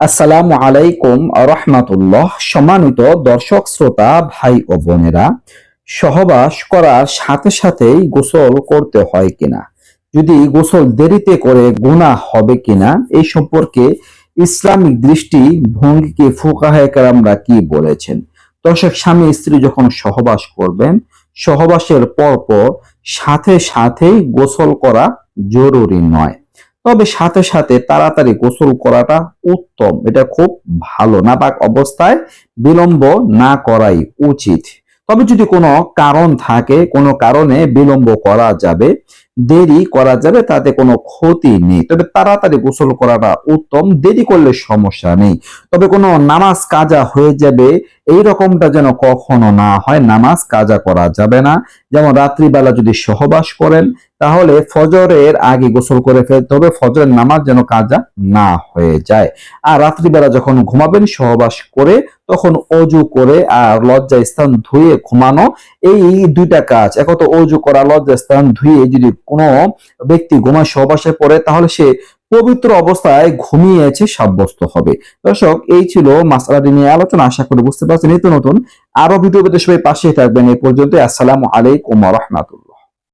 আসসালামু আলাইকুম রহমাতুল্লাহ সম্মানিত দর্শক, শ্রোতা, ভাই ও বোনেরা, সহবাস করার সাথে সাথেই গোসল করতে হয় কিনা? যদি গোসল দেরিতে করে গুনাহ হবে কিনা? এই সম্পর্কে ইসলামিক দৃষ্টি ভঙ্গিকে ফুকাহায়কারামরা কি বলেছেন? দর্শক, স্বামী স্ত্রী যখন সহবাস করবেন, সহবাসের পরপর সাথে সাথেই গোসল করা জরুরি নয়। তবে সাথে সাথে তাড়াতাড়ি গোসল করাটা উত্তম। এটা খুব ভালো, নাপাক অবস্থায় বিলম্ব না করাই উচিত। তবে যদি কোনো কারণ থাকে, কোনো কারণে বিলম্ব করা যাবে দেরি করা যাবে, তাতে কোনো ক্ষতি নেই। তবে তাড়াতাড়ি গোসল করাটা উত্তম, দেরি করলে সমস্যা নেই। তবে কোনো নামাজ কাজা হয়ে যাবে এই রকমটা যেন কখনো না হয়, নামাজ কাজা করা যাবে না। যেমন রাত্রিবেলা যদি সহবাস করেন, তাহলে ফজরের আগে গোসল করে ফেলতে হবে, ফজরের নামাজ যেন কাজা না হয়ে যায়। আর রাত্রিবেলা যখন ঘুমাবেন, সহবাস করে তখন অজু করে আর লজ্জা স্থান ধুয়ে ঘুমানো, এই দুইটা কাজ। একত অজু করা লজ্জা স্থান ধুয়ে যদি কোনো ব্যক্তি ঘুমায় সহবাসে পড়ে তাহলে সে পবিত্র অবস্থায় ঘুমিয়েছে, সাব্যস্ত হবে। দর্শক, এই ছিল মাসালাটি নিয়ে আলোচনা। আশা করে বুঝতে পারছেন, নিত্য নতুন আরও ভিডিও সবাই পাশেই থাকবেন। এই পর্যন্ত আসসালামু আলাইকুম রহমাতুল্লাহ।